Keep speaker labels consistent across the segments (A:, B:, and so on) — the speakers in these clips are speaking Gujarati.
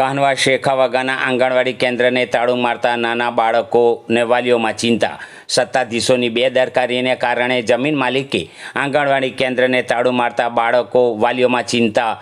A: કાહનવા શેખાવાગાના આંગણવાડી કેન્દ્રને તાળું મારતા નાના બાળકોને વાલીઓમાં ચિંતા. સત્તાધીશોની બેદરકારીને કારણે જમીન માલિકે આંગણવાડી કેન્દ્રને તાળું મારતા બાળકો વાલીઓમાં ચિંતા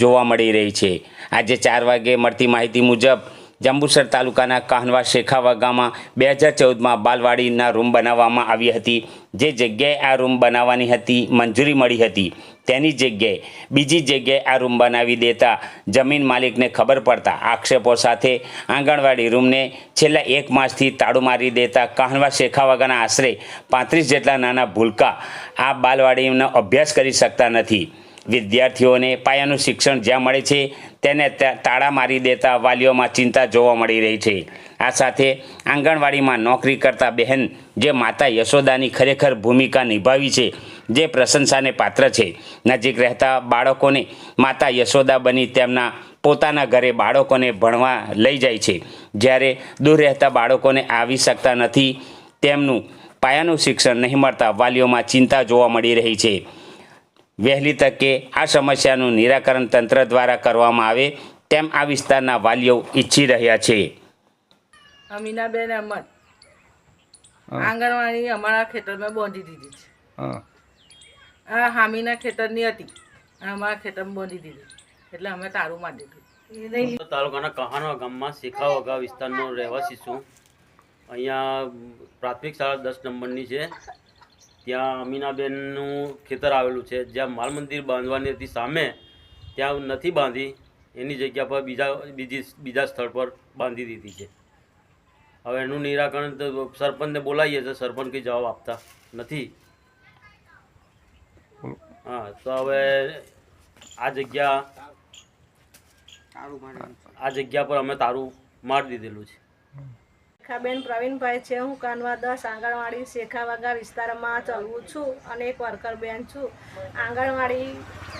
A: જોવા મળી રહી છે. આજે ચાર વાગે મળતી માહિતી મુજબ જંબુસર તાલુકાના કાહનવા શેખાવાગામાં બે હજાર ચૌદમાં બાલવાડીના રૂમ બનાવવામાં આવી હતી. જે જગ્યાએ આ રૂમ બનાવવાની હતી, મંજૂરી મળી હતી. તેની જગ્યાએ બીજી જગ્યાએ આ રૂમ બનાવી દેતા જમીન માલિકને ખબર પડતા આક્ષેપો સાથે આંગણવાડી રૂમને છેલ્લા એક માસથી તાળું મારી દેતા કાહનવા શેખાવાગાના આશરે પાંત્રીસ જેટલા નાના ભૂલકા આ બાલવાડીનો અભ્યાસ કરી શકતા નથી. વિદ્યાર્થીઓને પાયાનું શિક્ષણ જ્યાં મળે છે, તેને તાળા મારી દેતા વાલીઓમાં ચિંતા જોવા મળી રહી છે. આ સાથે આંગણવાડીમાં નોકરી કરતા બહેન, જે માતા યશોદાની ખરેખર ભૂમિકા નિભાવી છે, જે પ્રશંસાને પાત્ર છે. નજીક રહેતા બાળકોને માતા યશોદા બની તેમના પોતાના ઘરે બાળકોને ભણવા લઈ જાય છે. જ્યારે દૂર રહેતા બાળકોને આવી શકતા નથી, તેમનું પાયાનું શિક્ષણ નહીં મળતા વાલીઓમાં ચિંતા જોવા મળી રહી છે. વહેલી તકે આ સમસ્યાનું નિરાકરણ તંત્ર દ્વારા કરવામાં આવે તેમ આ વિસ્તારના વાલીઓ ઈચ્છી રહ્યા છે.
B: અમીનાબેન આંગણવાડી અમારા ખેતરમાં બાંધી દીધી છે.
C: હા.
B: આ હામીના ખેતરની હતી અને અમારા ખેતરમાં બાંધી દીધી. એટલે અમે તારું મારી દીધું
D: તાલુકાના કહાના ગામમાં શેખાવાગા વિસ્તારનો રહેવાસી છું. અહીંયા પ્રાથમિક શાળા દસ નંબરની છે. ત્યાં અમીનાબેનનું ખેતર આવેલું છે. જ્યાં માલ મંદિર બાંધવાની હતી સામે ત્યાં નથી બાંધી. એની જગ્યા પર બીજા બીજી બીજા સ્થળ પર બાંધી દીધી છે. હવે એનું નિરાકરણ તો સરપંચને બોલાવીએ છે સરપંચ કંઈ જવાબ આપતા નથી. હા તો હવે આ જગ્યા આ જગ્યા પર અમે તારું મારી દીધેલું છે.
E: રેખાબેન પ્રવીણભાઈ છે, હું કાનવા દસ, આંગણવાડી શેખાવાગા વિસ્તારમાં ચલવું છું અને એક વર્કર બેન છું. આંગણવાડી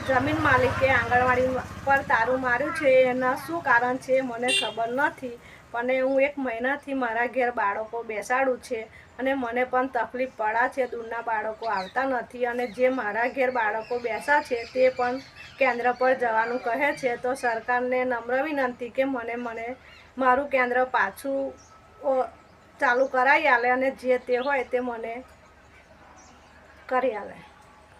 E: જમીન માલિકે આંગણવાડી પર તારું માર્યું છે એના શું કારણ છે મને ખબર નથી, પણ હું એક મહિનાથી મારા ઘેર બાળકો બેસાડું છે અને મને પણ તકલીફ પડા છે, દૂરના બાળકો આવતા નથી અને જે મારા ઘેર બાળકો બેસા છે તે પણ કેન્દ્ર પર જવાનું કહે છે, તો સરકારને નમ્ર વિનંતી કે મને મને મારું કેન્દ્ર પાછું ચાલુ કરાવી આલે અને જે તે હોય તે મને કરી આલે.